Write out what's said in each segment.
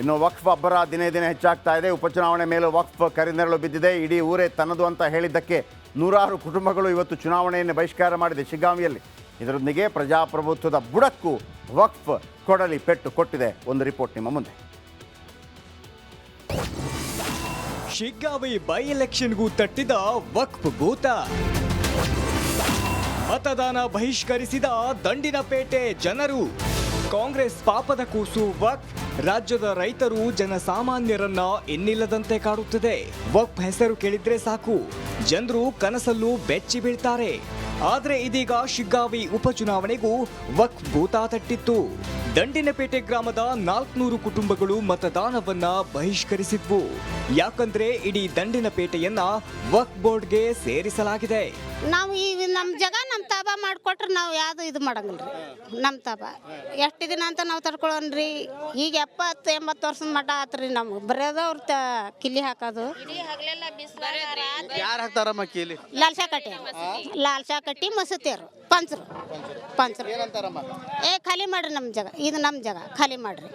ಇನ್ನು ವಕ್ಫ್ ಅಬ್ಬರ ದಿನೇ ದಿನೇ ಹೆಚ್ಚಾಗ್ತಾ ಇದೆ. ಉಪಚುನಾವಣೆ ಮೇಲೆ ವಕ್ಫ್ ಕರಿನೆರಳು ಬಿದ್ದಿದೆ. ಇಡೀ ಊರೇ ತನ್ನದು ಅಂತ ಹೇಳಿದ್ದಕ್ಕೆ ನೂರಾರು ಕುಟುಂಬಗಳು ಇವತ್ತು ಚುನಾವಣೆಯನ್ನು ಬಹಿಷ್ಕಾರ ಮಾಡಿದೆ ಶಿಗ್ಗಾಂವಿಯಲ್ಲಿ. ಇದರೊಂದಿಗೆ ಪ್ರಜಾಪ್ರಭುತ್ವದ ಬುಡಕ್ಕೂ ವಕ್ಫ್ ಕೊಡಲಿ ಪೆಟ್ಟು ಕೊಟ್ಟಿದೆ ಒಂದು ರಿಪೋರ್ಟ್ ನಿಮ್ಮ ಮುಂದೆ. ಶಿಗ್ಗಾವಿ ಬೈ ಎಲೆಕ್ಷನ್ಗೂ ತಟ್ಟಿದ ವಕ್ಫ್ ಭೂತ. ಮತದಾನ ಬಹಿಷ್ಕರಿಸಿದ ದಂಡಿನಪೇಟೆ ಜನರು. ಕಾಂಗ್ರೆಸ್ ಪಾಪದ ಕೂಸು ವಕ್ ರಾಜ್ಯದ ರೈತರು ಜನಸಾಮಾನ್ಯರನ್ನ ಇನ್ನಿಲ್ಲದಂತೆ ಕಾಡುತ್ತದೆ. ವಕ್ ಹೆಸರು ಕೇಳಿದ್ರೆ ಸಾಕು. ಜನರು ಕನಸಲ್ಲೂ ಬೆಚ್ಚಿ ಬೀಳ್ತಾರೆ. ಆದ್ರೆ ಇದೀಗ ಶಿಗ್ಗಾವಿ ಉಪಚುನಾವಣೆಗೂ ವಕ್ ಭೂತ ತಟ್ಟಿತ್ತು. ದಂಡಿನಪೇಟೆ ಗ್ರಾಮದ ನಾಲ್ಕುನೂರು ಕುಟುಂಬಗಳು ಮತದಾನವನ್ನ ಬಹಿಷ್ಕರಿಸಿದ್ವು. ಯಾಕಂದ್ರೆ ಇಡೀ ದಂಡಿನಪೇಟೆಯನ್ನ ವಕ್ ಬೋರ್ಡ್ಗೆ ಸೇರಿಸಲಾಗಿದೆ. ನಾವು ಈ ನಮ್ಮ ಜಾಗ ನಮ್ಮ ತಾಬ ಮಾಡಿಕೊಟ್ರೆ ನಾವು ಯಾವುದು ಇದು ಮಾಡಂಗಿಲ್ಲ ರೀ ನಮ್ಮ ತಾಬ. ಎಷ್ಟು ದಿನ ಅಂತ ನಾವು ತಡ್ಕೊಳ್ಳೋನ್ರಿ ಈಗ ಎಪ್ಪತ್ತು ಎಂಬತ್ತು ವರ್ಷದ ಮಟ್ಟ ಆತ್ರಿ ನಮ್ಗೆ. ಬರೋದವ್ರ ತ ಕಿಲ್ಲಿ ಹಾಕೋದು. ಯಾರು ಹಾಕ್ತಾರಮ್ಮ ಕೀಲಿ? ಲಾಲ್ಸಾ ಕಟ್ಟಿ ಲಾಲ್ಸಾ ಕಟ್ಟಿ ಮಸೂತಿಯರು. ಪಂಚರು. ಪಂಚರು. ಏನಂತಾರಮ್ಮ ಏ ಖಾಲಿ ಮಾಡ್ರಿ ನಮ್ಮ ಜಾಗ. ಇದು ನಮ್ಮ ಜಾಗ. ಖಾಲಿ ಮಾಡ್ರಿ.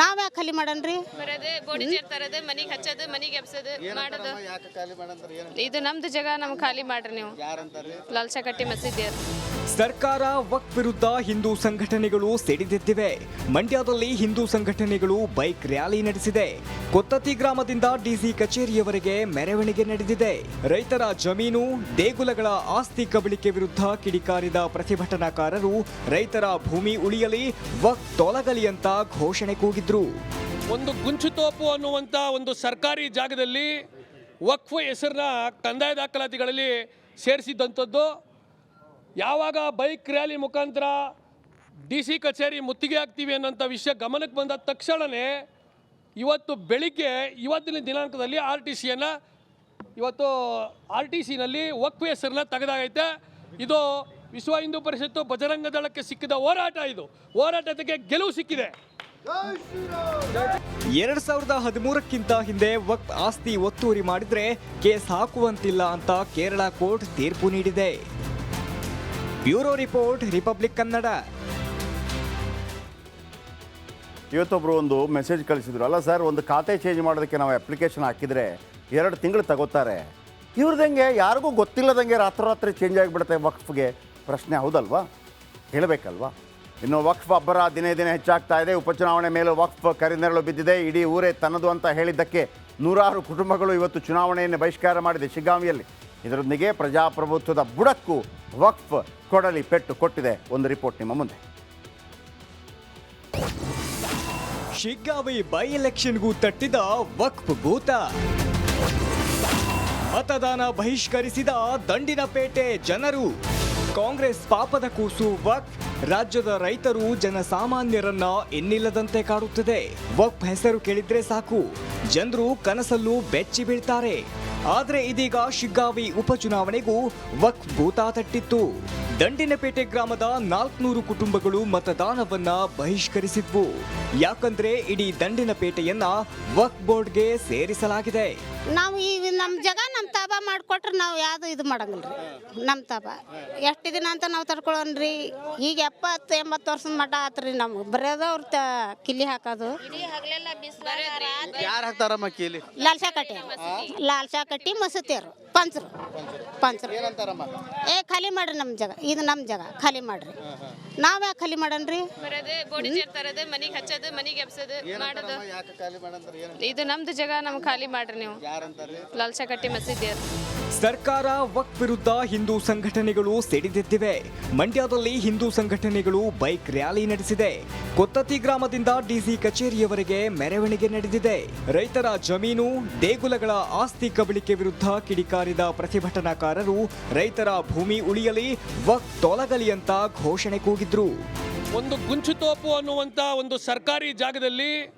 ನಾವ್ ಯಾಕೆ ಖಾಲಿ ಮಾಡನ್ರಿ? ಬರೋದು ಬೋಡಿ ಚೇರ್ ಮನಿಗೆ ಹಚ್ಚೋದು ಮನಿಗೆ ಎಬ್ಸೋದು ಮಾಡೋದು. ಇದು ನಮ್ದು ಜಾಗ ನಮ್ಗೆ ಖಾಲಿ ಮಾಡ್ರಿ ನೀವು. ಮಸೀದಿ ಸರ್ಕಾರ ವಕ್ ವಿರುದ್ಧ ಹಿಂದೂ ಸಂಘಟನೆಗಳು ಸಿಡಿದೆದ್ದಿವೆ. ಮಂಡ್ಯದಲ್ಲಿ ಹಿಂದೂ ಸಂಘಟನೆಗಳು ಬೈಕ್ ರ್ಯಾಲಿ ನಡೆಸಿದೆ. ಕೊತ್ತತಿ ಗ್ರಾಮದಿಂದ ಡಿಸಿ ಕಚೇರಿಯವರೆಗೆ ಮೆರವಣಿಗೆ ನಡೆದಿದೆ. ರೈತರ ಜಮೀನು ದೇಗುಲಗಳ ಆಸ್ತಿ ಕಬಳಿಕೆ ವಿರುದ್ಧ ಕಿಡಿಕಾರಿದ ಪ್ರತಿಭಟನಾಕಾರರು ರೈತರ ಭೂಮಿ ಉಳಿಯಲಿ ವಕ್ ತೊಲಗಲಿ ಅಂತ ಘೋಷಣೆ ಕೂಗಿದ್ರು. ಒಂದು ಗುಂಚುತೋಪು ಅನ್ನುವಂಥ ಒಂದು ಸರ್ಕಾರಿ ಜಾಗದಲ್ಲಿ ವಕ್ಫ್ ಹೆಸರಿನ ಕಂದಾಯ ದಾಖಲಾತಿಗಳಲ್ಲಿ ಸೇರಿಸಿದ್ದಂಥದ್ದು ಯಾವಾಗ ಬೈಕ್ ರ್ಯಾಲಿ ಮುಖಾಂತರ ಡಿ ಸಿ ಕಚೇರಿ ಮುತ್ತಿಗೆ ಆಗ್ತೀವಿ ಅನ್ನೋಂಥ ವಿಷಯ ಗಮನಕ್ಕೆ ಬಂದ ತಕ್ಷಣವೇ ಇವತ್ತು ಬೆಳಿಗ್ಗೆ ಇವತ್ತಿನ ದಿನಾಂಕದಲ್ಲಿ ಆರ್ ಟಿ ಸಿಯನ್ನು ಇವತ್ತು ಆರ್ ಟಿ ಸಿನಲ್ಲಿ ವಕ್ಫ್ ಹೆಸರನ್ನ ತೆಗೆದಾಗೈತೆ. ಇದು ವಿಶ್ವ ಹಿಂದೂ ಪರಿಷತ್ತು ಬಜರಂಗ ದಳಕ್ಕೆ ಸಿಕ್ಕಿದ ಹೋರಾಟ ಇದು. ಹೋರಾಟಕ್ಕೆ ಗೆಲುವು ಸಿಕ್ಕಿದೆ. ಎರಡ್ ಸಾವಿರದ ಹದಿಮೂರಕ್ಕಿಂತ ಹಿಂದೆ ವಕ್ಫ್ ಆಸ್ತಿ ಒತ್ತುವರಿ ಮಾಡಿದ್ರೆ ಕೇಸ್ ಹಾಕುವಂತಿಲ್ಲ ಅಂತ ಕೇರಳ ಕೋರ್ಟ್ ತೀರ್ಪು ನೀಡಿದೆ. Bureau report, Republic Kannada. ಇವತ್ತೊಬ್ರು ಒಂದು ಮೆಸೇಜ್ ಕಳಿಸಿದ್ರು. ಅಲ್ಲ ಸರ್, ಒಂದು ಖಾತೆ ಚೇಂಜ್ ಮಾಡೋದಕ್ಕೆ ನಾವು ಅಪ್ಲಿಕೇಶನ್ ಹಾಕಿದರೆ ಎರಡು ತಿಂಗಳು ತಗೋತಾರೆ. ಇವ್ರದಂಗೆ ಯಾರಿಗೂ ಗೊತ್ತಿಲ್ಲದಂಗೆ ರಾತ್ರೋರಾತ್ರಿ ಚೇಂಜ್ ಆಗಿಬಿಡುತ್ತೆ ವಕ್ಫ್ಗೆ ಪ್ರಶ್ನೆ ಹೌದಲ್ವಾ? ಹೇಳಬೇಕಲ್ವಾ? ಇನ್ನು ವಕ್ಫ್ ಅಬ್ಬರ ದಿನೇ ದಿನೇ ಹೆಚ್ಚಾಗ್ತಾ ಇದೆ. ಉಪಚುನಾವಣೆ ಮೇಲೂ ವಕ್ಫ್ ಕರಿನೆರಳು ಬಿದ್ದಿದೆ. ಇಡೀ ಊರೇ ತನ್ನದು ಅಂತ ಹೇಳಿದ್ದಕ್ಕೆ ನೂರಾರು ಕುಟುಂಬಗಳು ಇವತ್ತು ಚುನಾವಣೆಯನ್ನು ಬಹಿಷ್ಕಾರ ಮಾಡಿದೆ ಶಿಗ್ಗಾಂವಿಯಲ್ಲಿ. ಇದರೊಂದಿಗೆ ಪ್ರಜಾಪ್ರಭುತ್ವದ ಬುಡಕ್ಕೂ ವಕ್ಫ್ ಕೊಡಲಿ ಪೆಟ್ಟು ಕೊಟ್ಟಿದೆ ಒಂದು ರಿಪೋರ್ಟ್ ನಿಮ್ಮ ಮುಂದೆ. ಶಿಗ್ಗಾವಿ ಬೈ ಎಲೆಕ್ಷನ್ಗೂ ತಟ್ಟಿದ ವಕ್ಫ್ ಭೂತ. ಮತದಾನ ಬಹಿಷ್ಕರಿಸಿದ ದಂಡಿನಪೇಟೆ ಜನರು. ಕಾಂಗ್ರೆಸ್ ಪಾಪದ ಕೂಸು ವಕ್ಫ್. ರಾಜ್ಯದ ರೈತರು ಜನಸಾಮಾನ್ಯರನ್ನ ಇನ್ನಿಲ್ಲದಂತೆ ಕಾಡುತ್ತಿದೆ. ವಕ್ಫ್ ಹೆಸರು ಕೇಳಿದ್ರೆ ಸಾಕು. ಜನರು ಕನಸಲ್ಲೂ ಬೆಚ್ಚಿ ಬೀಳ್ತಾರೆ. ಆದ್ರೆ ಇದೀಗ ಶಿಗ್ಗಾವಿ ಉಪಚುನಾವಣೆಗೂ ವಕ್ಫ್ ಭೂತ ತಟ್ಟಿತ್ತು. ದಂಡಿನಪೇಟೆ ಗ್ರಾಮದ ನಾಲ್ಕುನೂರು ಕುಟುಂಬಗಳು ಮತದಾನವನ್ನ ಬಹಿಷ್ಕರಿಸಿದ್ವು. ಯಾಕಂದ್ರೆ ಇಡೀ ದಂಡಿನಪೇಟೆಯನ್ನ ವಕ್ ಬೋರ್ಡ್ಗೆ ಸೇರಿಸಲಾಗಿದೆ. ನಾವು ಈ ನಮ್ಮ ಜಾಗ ನಮ್ಮ ತಾಬ ಮಾಡಿಕೊಟ್ರೆ ನಾವು ಯಾವುದು ಇದು ಮಾಡಂಗಿಲ್ಲ ರೀ. ನಮ್ಮ ತಾಬ. ಎಷ್ಟು ದಿನ ಅಂತ ನಾವು ತಡ್ಕೊಳ್ಳೋನ್ರಿ ಈಗ ಎಪ್ಪತ್ತು ಎಂಬತ್ತು ವರ್ಷದ ಮಠ ಆತ್ರಿ ನಮ್ಗೆ. ಬರೋದು ಅವ್ರ ಕಿಲ್ಲಿ ಹಾಕೋದು. ಯಾರು ಹಾಕ್ತಾರಮ್ಮ ಕೀಲಿ? ಲಾಲ್ಸಾ ಕಟ್ಟಿ ಲಾಲ್ಸಾ ಕಟ್ಟಿ ಮಸೂತಿಯರು ಪಂಚರು. ಪಂಚರು. ಏನಂತಾರಮ್ಮ? ಏ ಖಾಲಿ ಮಾಡ್ರಿ ನಮ್ಮ ಜಾಗ ಇದು ನಮ್ಮ ಜಾಗ ಖಾಲಿ ಮಾಡ್ರಿ. ನಾವ್ ಯಾಕೆ ಖಾಲಿ ಮಾಡನ್ರಿ? ಬರೋದು ಬೋಡಿ ಚೇರ್ ತರೋದು ಮನಿಗೆ ಹಚ್ಚೋದು ಮನಿಗೆ ಎಬ್ಸೋದು ಮಾಡೋದು. ಯಾಕೆ ಖಾಲಿ ಮಾಡಂತಾರ ಇದು ನಮ್ದು ಜಾಗ ನಮ್ಗೆ ಖಾಲಿ ಮಾಡ್ರಿ ನೀವು. ಯಾರಂತಾರ್ರಿ? ಲಾಲ್ಸಾ ಕಟ್ಟಿ ಮಸೀದಿ. ಸರ್ಕಾರ, ವಕ್ಫ್ ವಿರುದ್ಧ ಹಿಂದೂ ಸಂಘಟನೆಗಳು ಸಿಡಿದೆದ್ದಿವೆ. ಮಂಡ್ಯದಲ್ಲಿ ಹಿಂದೂ ಸಂಘಟನೆಗಳು ಬೈಕ್ ರ್ಯಾಲಿ ನಡೆಸಿದೆ. ಕೊತ್ತತಿ ಗ್ರಾಮದಿಂದ ಡಿಸಿ ಕಚೇರಿಯವರೆಗೆ ಮೆರವಣಿಗೆ ನಡೆದಿದೆ. ರೈತರ ಜಮೀನು, ದೇಗುಲಗಳ ಆಸ್ತಿ ಕಬಳಿಕೆ ವಿರುದ್ಧ ಕಿಡಿಕಾರಿದ ಪ್ರತಿಭಟನಾಕಾರರು ರೈತರ ಭೂಮಿ ಉಳಿಯಲಿ ವಕ್ ತೊಲಗಲಿ ಅಂತ ಘೋಷಣೆ ಕೂಗಿದ್ರು. ಒಂದು ಗುಂಚುತೋಪು ಅನ್ನುವಂಥ ಒಂದು ಸರ್ಕಾರಿ ಜಾಗದಲ್ಲಿ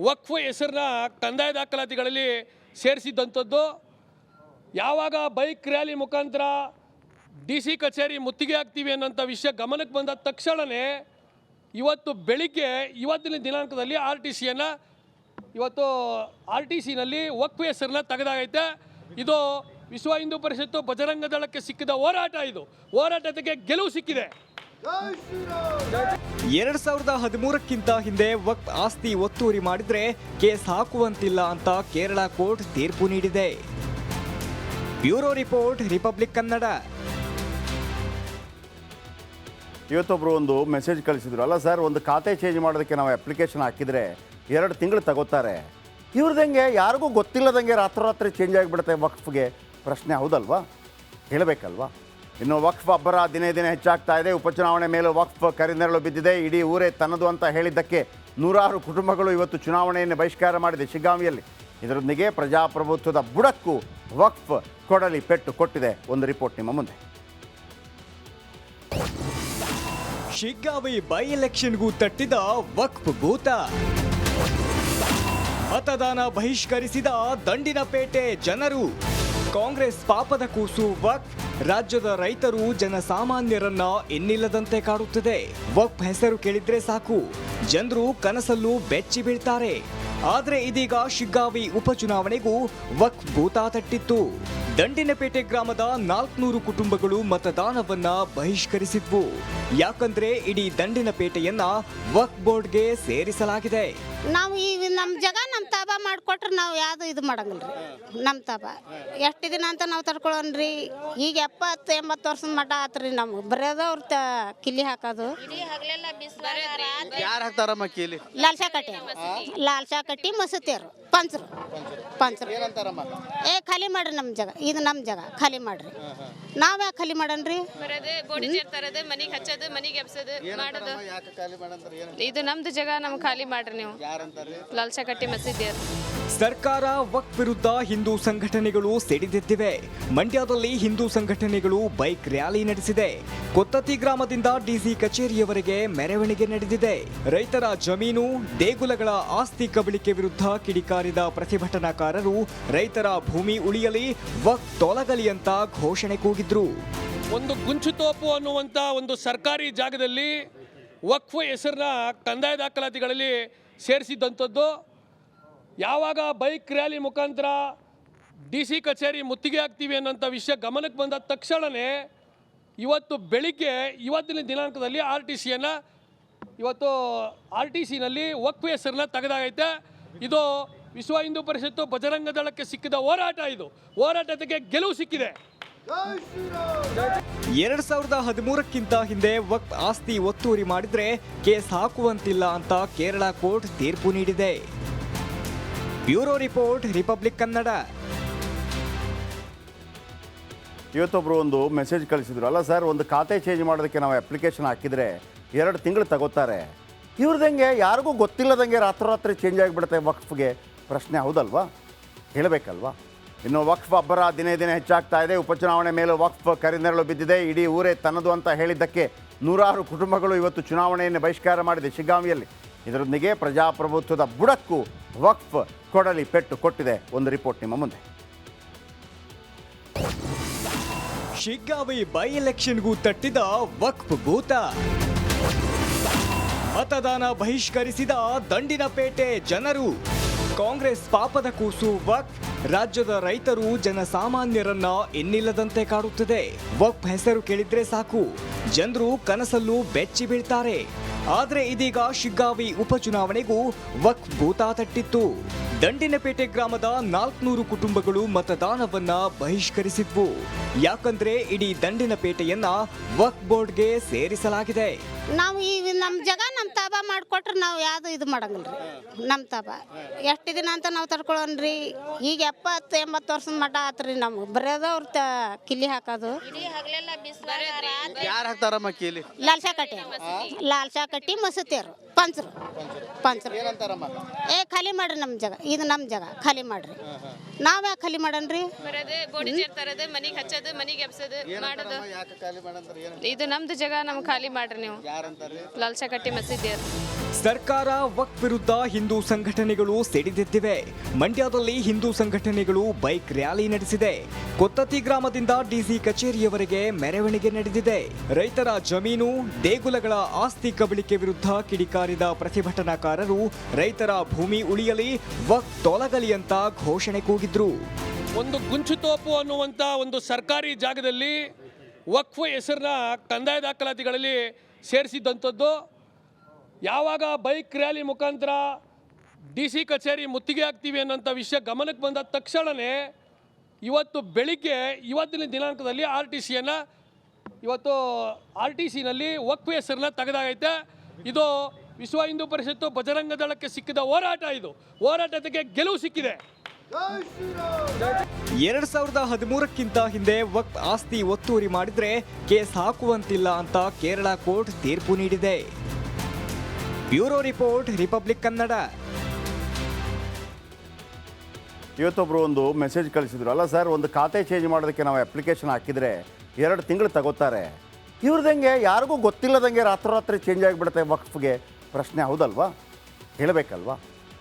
ವಕ್ಫ್ ಹೆಸರಿನ ಕಂದಾಯ ದಾಖಲಾತಿಗಳಲ್ಲಿ ಸೇರಿಸಿದ್ದಂಥದ್ದು ಯಾವಾಗ ಬೈಕ್ ರ್ಯಾಲಿ ಮುಖಾಂತರ ಡಿ ಸಿ ಕಚೇರಿ ಮುತ್ತಿಗೆ ಹಾಕ್ತೀವಿ ಅನ್ನೋಂಥ ವಿಷಯ ಗಮನಕ್ಕೆ ಬಂದ ತಕ್ಷಣವೇ ಇವತ್ತು ಬೆಳಿಗ್ಗೆ ಇವತ್ತಿನ ದಿನಾಂಕದಲ್ಲಿ ಆರ್ ಟಿ ಸಿಯನ್ನು ಇವತ್ತು ಆರ್ ಟಿ ಸಿನಲ್ಲಿ ವಕ್ಫ್ ಹೆಸರನ್ನ ತೆಗೆದಾಗೈತೆ. ಇದು ವಿಶ್ವ ಹಿಂದೂ ಪರಿಷತ್ತು ಬಜರಂಗ ದಳಕ್ಕೆ ಸಿಕ್ಕಿದ ಹೋರಾಟ ಇದು. ಹೋರಾಟಕ್ಕೆ ಗೆಲುವು ಸಿಕ್ಕಿದೆ. ಎರಡ್ ಸಾವಿರದ ಹದಿಮೂರಕ್ಕಿಂತ ಹಿಂದೆ ವಕ್ ಆಸ್ತಿ ಒತ್ತುವರಿ ಮಾಡಿದ್ರೆ ಕೇಸ್ ಹಾಕುವಂತಿಲ್ಲ ಅಂತ ಕೇರಳ ಕೋರ್ಟ್ ತೀರ್ಪು ನೀಡಿದೆ. Bureau report, Republic Kannada. ಇವತ್ತೊಬ್ಬರು ಒಂದು ಮೆಸೇಜ್ ಕಳಿಸಿದ್ರು. ಅಲ್ಲ ಸರ್, ಒಂದು ಖಾತೆ ಚೇಂಜ್ ಮಾಡೋದಕ್ಕೆ ನಾವು ಅಪ್ಲಿಕೇಶನ್ ಹಾಕಿದರೆ ಎರಡು ತಿಂಗಳು ತಗೋತಾರೆ. ಇವ್ರದಂಗೆ ಯಾರಿಗೂ ಗೊತ್ತಿಲ್ಲದಂಗೆ ರಾತ್ರೋರಾತ್ರಿ ಚೇಂಜ್ ಆಗಿಬಿಡುತ್ತೆ ವಕ್ಫ್ಗೆ. ಪ್ರಶ್ನೆ ಹೌದಲ್ವಾ? ಹೇಳಬೇಕಲ್ವಾ? ಇನ್ನು ವಕ್ಫ್ ಅಬ್ಬರ ದಿನೇ ದಿನೇ ಹೆಚ್ಚಾಗ್ತಾ ಇದೆ. ಉಪಚುನಾವಣೆ ಮೇಲೆ ವಕ್ಫ್ ಕರಿನೆರಳು ಬಿದ್ದಿದೆ. ಇಡೀ ಊರೇ ತನ್ನದು ಅಂತ ಹೇಳಿದ್ದಕ್ಕೆ ನೂರಾರು ಕುಟುಂಬಗಳು ಇವತ್ತು ಚುನಾವಣೆಯನ್ನು ಬಹಿಷ್ಕಾರ ಮಾಡಿದೆ ಶಿಗ್ಗಾಂವಿಯಲ್ಲಿ. ಇದರೊಂದಿಗೆ ಪ್ರಜಾಪ್ರಭುತ್ವದ ಬುಡಕ್ಕೂ ವಕ್ಫ್ ಕೊಡಲಿ ಪೆಟ್ಟು ಕೊಟ್ಟಿದೆ ಒಂದು ರಿಪೋರ್ಟ್ ನಿಮ್ಮ ಮುಂದೆ. ಶಿಗ್ಗಾವಿ ಬೈ ಎಲೆಕ್ಷನ್ಗೂ ತಟ್ಟಿದ ವಕ್ಫ್ ಭೂತ. ಮತದಾನ ಬಹಿಷ್ಕರಿಸಿದ ದಂಡಿನಪೇಟೆ ಜನರು. ಕಾಂಗ್ರೆಸ್ ಪಾಪದ ಕೂಸು ವಕ್ಫ್, ರಾಜ್ಯದ ರೈತರು ಜನಸಾಮಾನ್ಯರನ್ನ ಎನ್ನಿಲ್ಲದಂತೆ ಕಾಡುತ್ತದೆ. ವಕ್ಫ್ ಹೆಸರು ಕೇಳಿದ್ರೆ ಸಾಕು. ಜನರು ಕನಸಲ್ಲೂ ಬೆಚ್ಚಿ ಬೀಳ್ತಾರೆ. ಆದ್ರೆ ಇದೀಗ ಶಿಗ್ಗಾವಿ ಉಪಚುನಾವಣೆಗೂ ವಕ್ಫ್ ಭೂತ ತಟ್ಟಿತ್ತು. ದಂಡಿನಪೇಟೆ ಗ್ರಾಮದ ನಾಲ್ಕುನೂರು ಕುಟುಂಬಗಳು ಮತದಾನವನ್ನ ಬಹಿಷ್ಕರಿಸಿದ್ವು. ಯಾಕಂದ್ರೆ ಇಡೀ ದಂಡಿನಪೇಟೆಯನ್ನ ವಕ್ಫ್ ಬೋರ್ಡ್ಗೆ ಸೇರಿಸಲಾಗಿದೆ. ನಾವು ಈ ನಮ್ಮ ಜಾಗ ನಮ್ಮ ತಾಬ ಮಾಡಿಕೊಟ್ರೆ ನಾವು ಯಾವುದು ಇದು ಮಾಡಂಗಿಲ್ಲ ರೀ ನಮ್ಮ ತಾಬ. ಎಷ್ಟು ದಿನ ಅಂತ ನಾವು ತಡ್ಕೊಳ್ಳೋನ್ರಿ ಈಗ ಎಪ್ಪತ್ತು ಎಂಬತ್ತು ವರ್ಷದ ಮಠ ಆತ್ರಿ ನಮ್ಗೆ. ಬರೋದವ್ರ ತ ಕಿಲಿ ಹಾಕೋದು. ಯಾರು ಹಾಕ್ತಾರಮ್ಮ ಕೀಲಿ? ಲಾಲ್ಸಾ ಕಟ್ಟಿ. ಲಾಲ್ಸಾ ಕಟ್ಟಿ ಮಸೂತಿಯರು. ಪಂಚರು. ಪಂಚರು. ಏನಂತಾರಮ್ಮ? ಏ ಖಾಲಿ ಮಾಡ್ರಿ ನಮ್ಮ ಜಾಗ. ಇದು ನಮ್ಮ ಜಾಗ. ಖಾಲಿ ಮಾಡ್ರಿ. ನಾವ್ ಯಾಕೆ ಖಾಲಿ ಮಾಡನ್ರಿ? ಬರೋದು ಬೋಡಿ ಚೇರ್ ಮನಿಗೆ ಹಚ್ಚೋದು ಮನಿಗೆ ಎಬ್ಸೋದು ಮಾಡೋದು. ಯಾಕೆ ಖಾಲಿ ಮಾಡಂತಾರ? ಏನು ಇದು ನಮ್ದು ಜಾಗ ನಮ್ಗೆ ಖಾಲಿ ಮಾಡ್ರಿ ನೀವು. ಸರ್ಕಾರ ವಕ್ ವಿರುದ್ಧ ಹಿಂದೂ ಸಂಘಟನೆಗಳು ಸಿಡಿದೆದ್ದಿವೆ. ಮಂಡ್ಯದಲ್ಲಿ ಹಿಂದೂ ಸಂಘಟನೆಗಳು ಬೈಕ್ ರ್ಯಾಲಿ ನಡೆಸಿದೆ. ಕೊತ್ತತಿ ಗ್ರಾಮದಿಂದ ಡಿಸಿ ಕಚೇರಿಯವರೆಗೆ ಮೆರವಣಿಗೆ ನಡೆದಿದೆ. ರೈತರ ಜಮೀನು ದೇಗುಲಗಳ ಆಸ್ತಿ ಕಬಳಿಕೆ ವಿರುದ್ಧ ಕಿಡಿಕಾರಿದ ಪ್ರತಿಭಟನಾಕಾರರು ರೈತರ ಭೂಮಿ ಉಳಿಯಲಿ ವಕ್ ತೊಲಗಲಿ ಅಂತ ಘೋಷಣೆ ಕೂಗಿದ್ರು. ಒಂದು ಗುಂಚುತೋಪು ಅನ್ನುವಂಥ ಒಂದು ಸರ್ಕಾರಿ ಜಾಗದಲ್ಲಿ ವಕ್ಫ್ ಹೆಸರಿನ ಕಂದಾಯ ದಾಖಲಾತಿಗಳಲ್ಲಿ ಸೇರಿಸಿದ್ದಂಥದ್ದು ಯಾವಾಗ ಬೈಕ್ ರ್ಯಾಲಿ ಮುಖಾಂತರ ಡಿ ಸಿ ಕಚೇರಿ ಮುತ್ತಿಗೆ ಆಗ್ತೀವಿ ಅನ್ನೋಂಥ ವಿಷಯ ಗಮನಕ್ಕೆ ಬಂದ ತಕ್ಷಣವೇ ಇವತ್ತು ಬೆಳಿಗ್ಗೆ ಇವತ್ತಿನ ದಿನಾಂಕದಲ್ಲಿ ಆರ್ ಟಿ ಸಿಯನ್ನು ಇವತ್ತು ಆರ್ ಟಿ ಸಿನಲ್ಲಿ ವಕ್ಫ್ ಹೆಸರನ್ನ ತೆಗೆದಾಗೈತೆ. ಇದು ವಿಶ್ವ ಹಿಂದೂ ಪರಿಷತ್ತು ಬಜರಂಗ ದಳಕ್ಕೆ ಸಿಕ್ಕಿದ ಹೋರಾಟ ಇದು. ಹೋರಾಟಕ್ಕೆ ಗೆಲುವು ಸಿಕ್ಕಿದೆ. ಎರಡ್ ಸಾವಿರದ ಹದಿಮೂರಕ್ಕಿಂತ ಹಿಂದೆ ವಕ್ಫ್ ಆಸ್ತಿ ಒತ್ತುವರಿ ಮಾಡಿದ್ರೆ ಕೇಸ್ ಹಾಕುವಂತಿಲ್ಲ ಅಂತ ಕೇರಳ ಕೋರ್ಟ್ ತೀರ್ಪು ನೀಡಿದೆ. Bureau report, Republic Kannada. ಇವತ್ತೊಬ್ರು ಒಂದು ಮೆಸೇಜ್ ಕಳಿಸಿದ್ರು. ಅಲ್ಲ ಸರ್, ಒಂದು ಖಾತೆ ಚೇಂಜ್ ಮಾಡೋದಕ್ಕೆ ನಾವು ಅಪ್ಲಿಕೇಶನ್ ಹಾಕಿದರೆ ಎರಡು ತಿಂಗಳು ತಗೋತಾರೆ. ಇವ್ರದಂಗೆ ಯಾರಿಗೂ ಗೊತ್ತಿಲ್ಲದಂಗೆ ರಾತ್ರೋರಾತ್ರಿ ಚೇಂಜ್ ಆಗಿಬಿಡುತ್ತೆ ವಕ್ಫ್ಗೆ. ಪ್ರಶ್ನೆ ಹೌದಲ್ವಾ? ಹೇಳಬೇಕಲ್ವಾ? ಇನ್ನು ವಕ್ಫ್ ಅಬ್ಬರ ದಿನೇ ದಿನೇ ಹೆಚ್ಚಾಗ್ತಾ ಇದೆ. ಉಪಚುನಾವಣೆ ಮೇಲೆ ವಕ್ಫ್ ಕರಿನೆರಳು ಬಿದ್ದಿದೆ. ಇಡೀ ಊರೇ ತನ್ನದು ಅಂತ ಹೇಳಿದ್ದಕ್ಕೆ ನೂರಾರು ಕುಟುಂಬಗಳು ಇವತ್ತು ಚುನಾವಣೆಯನ್ನು ಬಹಿಷ್ಕಾರ ಮಾಡಿದೆ ಶಿಗ್ಗಾಂವಿಯಲ್ಲಿ. ಇದರೊಂದಿಗೆ ಪ್ರಜಾಪ್ರಭುತ್ವದ ಬುಡಕ್ಕೂ ವಕ್ಫ್ ಕೊಡಲಿ ಪೆಟ್ಟು ಕೊಟ್ಟಿದೆ ಒಂದು ರಿಪೋರ್ಟ್ ನಿಮ್ಮ ಮುಂದೆ. ಶಿಗ್ಗಾವಿ ಬೈ ಎಲೆಕ್ಷನ್ಗೂ ತಟ್ಟಿದ ವಕ್ಫ್ ಭೂತ. ಮತದಾನ ಬಹಿಷ್ಕರಿಸಿದ ದಂಡಿನಪೇಟೆ ಜನರು. ಕಾಂಗ್ರೆಸ್ ಪಾಪದ ಕೂಸು ವಕ್ಫ್. ರಾಜ್ಯದ ರೈತರು ಜನಸಾಮಾನ್ಯರನ್ನ ಇನ್ನಿಲ್ಲದಂತೆ ಕಾಡುತ್ತದೆ. ವಕ್ಫ್ ಹೆಸರು ಕೇಳಿದ್ರೆ ಸಾಕು. ಜನರು ಕನಸಲ್ಲೂ ಬೆಚ್ಚಿ ಬೀಳ್ತಾರೆ. ಆದರೆ ಇದೀಗ ಶಿಗ್ಗಾವಿ ಉಪಚುನಾವಣೆಗೂ ವಕ್ಫ್ ಭೂತ ತಟ್ಟಿತ್ತು. ದಂಡಿನಪೇಟೆ ಗ್ರಾಮದ ನಾಲ್ಕುನೂರು ಕುಟುಂಬಗಳು ಮತದಾನವನ್ನ ಬಹಿಷ್ಕರಿಸಿದ್ವು. ಯಾಕಂದ್ರೆ ಇಡೀ ದಂಡಿನಪೇಟೆಯನ್ನ ವಕ್ ಬೋರ್ಡ್ಗೆ ಸೇರಿಸಲಾಗಿದೆ. ನಾವು ಈ ನಮ್ಮ ಜಾಗ ನಮ್ಮ ತಾಬ ಮಾಡಿಕೊಟ್ರೆ ನಾವು ಯಾವುದು ಇದು ಮಾಡಂಗಿಲ್ಲ ರೀ ನಮ್ಮ ತಾಬ. ಎಷ್ಟು ದಿನ ಅಂತ ನಾವು ತಡ್ಕೊಳ್ಳೋನ್ರಿ ಈಗ ಎಪ್ಪತ್ತು ಎಂಬತ್ತು ವರ್ಷದ ಮಠ ಆತ್ರಿ ನಮ್ಗೆ. ಬರೋದವ್ರ ಕಿಲ್ಲಿ ಹಾಕೋದು. ಯಾರು ಹಾಕ್ತಾರಮ್ಮ ಕೀಲಿ? ಲಾಲ್ಸಾ ಕಟ್ಟಿ ಲಾಲ್ಸಾ ಕಟ್ಟಿ ಮಸೂತಿಯರು ಪಂಚರು. ಪಂಚರು. ಏನಂತಾರಮ್ಮ? ಏ ಖಾಲಿ ಮಾಡ್ರಿ ನಮ್ಮ ಜಾಗ. ಇದು ನಮ್ಮ ಜಾಗ ಖಾಲಿ ಮಾಡ್ರಿ. ನಾವ್ಯಾ ಯಾಕೆ ಖಾಲಿ ಮಾಡನ್ರಿ? ಬರೋದು ಬೋಡಿ ಚೇರ್ ತರೋದು ಮನಿಗೆ ಹಚ್ಚೋದು ಮನಿಗೆ ಎಬ್ಸೋದು ಮಾಡೋದು. ಇದು ನಮ್ದು ಜಾಗ ನಮ್ಗೆ ಖಾಲಿ ಮಾಡ್ರಿ ನೀವು. ಲಾಲ್ಸಾ ಕಟ್ಟಿ ಮಸೀದಿ ಅದು ಸರ್ಕಾರ ವಕ್ ವಿರುದ್ಧ ಹಿಂದೂ ಸಂಘಟನೆಗಳು ಸಿಡಿದೆದ್ದಿವೆ. ಮಂಡ್ಯದಲ್ಲಿ ಹಿಂದೂ ಸಂಘಟನೆಗಳು ಬೈಕ್ ರ್ಯಾಲಿ ನಡೆಸಿದೆ. ಕೊತ್ತತಿ ಗ್ರಾಮದಿಂದ ಡಿಸಿ ಕಚೇರಿಯವರೆಗೆ ಮೆರವಣಿಗೆ ನಡೆದಿದೆ. ರೈತರ ಜಮೀನು, ದೇಗುಲಗಳ ಆಸ್ತಿ ಕಬಳಿಕೆ ವಿರುದ್ಧ ಕಿಡಿಕಾರಿದ ಪ್ರತಿಭಟನಾಕಾರರು ರೈತರ ಭೂಮಿ ಉಳಿಯಲಿ ವಕ್ ತೊಲಗಲಿ ಅಂತ ಘೋಷಣೆ ಕೂಗಿದ್ರು. ಒಂದು ಗುಂಚುತೋಪು ಅನ್ನುವಂಥ ಒಂದು ಸರ್ಕಾರಿ ಜಾಗದಲ್ಲಿ ವಕ್ಫ್ ಹೆಸರಿನ ಕಂದಾಯ ದಾಖಲಾತಿಗಳಲ್ಲಿ ಸೇರಿಸಿದ್ದಂಥದ್ದು ಯಾವಾಗ ಬೈಕ್ ರ್ಯಾಲಿ ಮುಖಾಂತರ ಡಿ ಸಿ ಕಚೇರಿ ಮುತ್ತಿಗೆ ಆಗ್ತೀವಿ ಅನ್ನೋಂಥ ವಿಷಯ ಗಮನಕ್ಕೆ ಬಂದ ತಕ್ಷಣವೇ ಇವತ್ತು ಬೆಳಿಗ್ಗೆ ಇವತ್ತಿನ ದಿನಾಂಕದಲ್ಲಿ ಆರ್ ಟಿ ಸಿಯನ್ನು ಇವತ್ತು ಆರ್ ಟಿ ಸಿನಲ್ಲಿ ವಕ್ಫ್ ಹೆಸರನ್ನ ತೆಗೆದಾಗೈತೆ. ಇದು ವಿಶ್ವ ಹಿಂದೂ ಪರಿಷತ್ತು ಬಜರಂಗ ದಳಕ್ಕೆ ಸಿಕ್ಕಿದ ಹೋರಾಟ ಇದು. ಹೋರಾಟಕ್ಕೆ ಗೆಲುವು ಸಿಕ್ಕಿದೆ. ಎರಡ್ ಸಾವಿರದ ಹದಿಮೂರಕ್ಕಿಂತ ಹಿಂದೆ ವಕ್ ಆಸ್ತಿ ಒತ್ತುವರಿ ಮಾಡಿದ್ರೆ ಕೇಸ್ ಹಾಕುವಂತಿಲ್ಲ ಅಂತ ಕೇರಳ ಕೋರ್ಟ್ ತೀರ್ಪು ನೀಡಿದೆ. Bureau report, Republic Kannada. ಇವತ್ತೊಬ್ರು ಒಂದು ಮೆಸೇಜ್ ಕಳಿಸಿದ್ರು. ಅಲ್ಲ ಸರ್, ಒಂದು ಖಾತೆ ಚೇಂಜ್ ಮಾಡೋದಕ್ಕೆ ನಾವು ಅಪ್ಲಿಕೇಶನ್ ಹಾಕಿದರೆ ಎರಡು ತಿಂಗಳು ತಗೋತಾರೆ. ಇವ್ರದಂಗೆ ಯಾರಿಗೂ ಗೊತ್ತಿಲ್ಲದಂಗೆ ರಾತ್ರೋರಾತ್ರಿ ಚೇಂಜ್ ಆಗಿಬಿಡುತ್ತೆ ವಕ್ಫ್ಗೆ ಪ್ರಶ್ನೆ ಹೌದಲ್ವಾ? ಹೇಳಬೇಕಲ್ವಾ?